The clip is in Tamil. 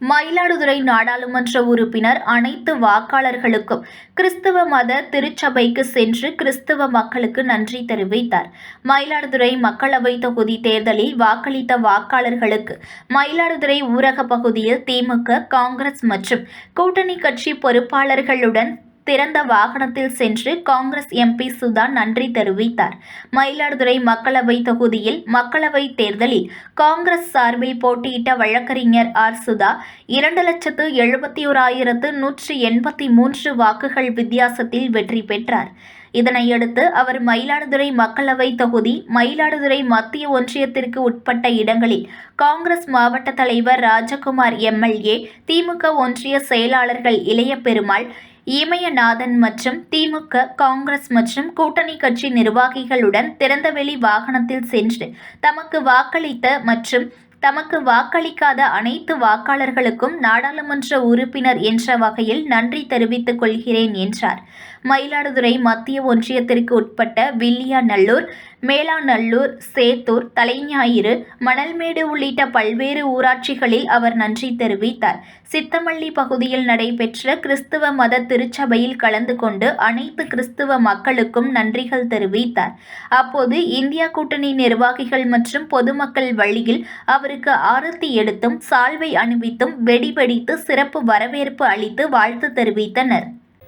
மயிலாடுதுறை நாடாளுமன்ற உறுப்பினர் அனைத்து வாக்காளர்களுக்கும் கிறிஸ்தவ மத திருச்சபைக்கு சென்று கிறிஸ்தவ மக்களுக்கு நன்றி தெரிவித்தார். மயிலாடுதுறை மக்களவை தொகுதி தேர்தலில் வாக்களித்த வாக்காளர்களுக்கு மயிலாடுதுறை ஊரக பகுதியில் திமுக காங்கிரஸ் மற்றும் கூட்டணி கட்சி பொறுப்பாளர்களுடன் திறந்த வாகனத்தில் சென்று காங்கிரஸ் எம்பி சுதா நன்றி தெரிவித்தார். மயிலாடுதுறை மக்களவை தொகுதியில் மக்களவை தேர்தலில் காங்கிரஸ் சார்பில் போட்டியிட்ட வழக்கறிஞர் ஆர். சுதா இரண்டு லட்சத்து எழுபத்தி ஓராயிரத்து நூற்றி எண்பத்தி மூன்று வாக்குகள் வித்தியாசத்தில் வெற்றி பெற்றார். இதனையடுத்து அவர் மயிலாடுதுறை மக்களவை தொகுதி மயிலாடுதுறை மத்திய ஒன்றியத்திற்கு உட்பட்ட இடங்களில் காங்கிரஸ் மாவட்ட தலைவர் ராஜகுமார் எம்எல்ஏ திமுக ஒன்றிய செயலாளர்கள் இளைய பெருமாள் இமயநாதன் மற்றும் திமுக காங்கிரஸ் மற்றும் கூட்டணி கட்சி நிர்வாகிகளுடன் திறந்தவெளி வாகனத்தில் சென்று தமக்கு வாக்களித்த மற்றும் தமக்கு வாக்களிக்காத அனைத்து வாக்காளர்களுக்கும் நாடாளுமன்ற உறுப்பினர் என்ற வகையில் நன்றி தெரிவித்துக் கொள்கிறேன் என்றார். மயிலாடுதுறை மத்திய ஒன்றியத்திற்கு உட்பட்ட வில்லியாநல்லூர் மேலாநல்லூர் சேத்தூர் தலைஞாயிறு மணல்மேடு உள்ளிட்ட பல்வேறு ஊராட்சிகளில் அவர் நன்றி தெரிவித்தார். சித்தமல்லி பகுதியில் நடைபெற்ற கிறிஸ்துவ மத திருச்சபையில் கலந்து கொண்டு அனைத்து கிறிஸ்துவ மக்களுக்கும் நன்றிகள் தெரிவித்தார். அப்போது இந்தியா கூட்டணி நிர்வாகிகள் மற்றும் பொதுமக்கள் வழியில் அவருக்கு ஆரத்தி எடுத்தும் சால்வை அணிவித்தும் வெடி வெடித்து சிறப்பு வரவேற்பு அளித்து வாழ்த்து தெரிவித்தனர்.